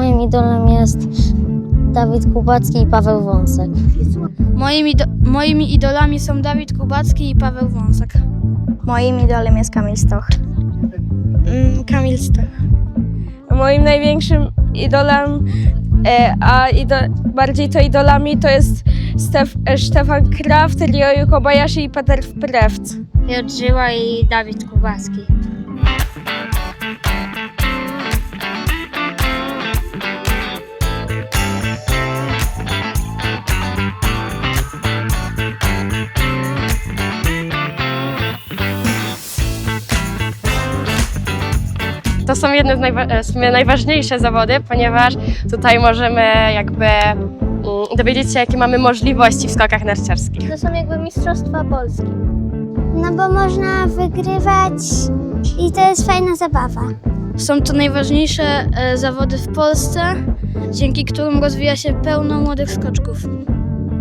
moim idolem jest Dawid Kubacki i Paweł Wąsek. Moimi, do, moimi idolami są Dawid Kubacki i Paweł Wąsek. Moim idolem jest Kamil Stoch. Mm, Kamil Stoch. Moim największym idolem, e, a ido, bardziej to idolami, to jest Stef, e, Stefan Kraft, Ryoyu Kobayashi i Peter Wprewc. Piotr Żyła i Dawid Kubacki. To są jedne z najwa- e, najważniejsze zawody, ponieważ tutaj możemy jakby mm, dowiedzieć się, jakie mamy możliwości w skokach narciarskich. To są jakby Mistrzostwa Polski. No bo można wygrywać i to jest fajna zabawa. Są to najważniejsze e, zawody w Polsce, dzięki którym rozwija się pełno młodych skoczków.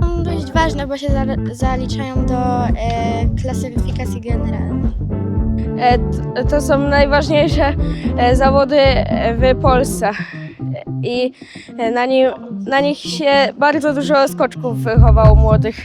Są dość ważne, bo się za- zaliczają do e, klasyfikacji generalnej. E, to są najważniejsze e, zawody e, w Polsce. I na, nim, na nich się bardzo dużo skoczków wychowało młodych.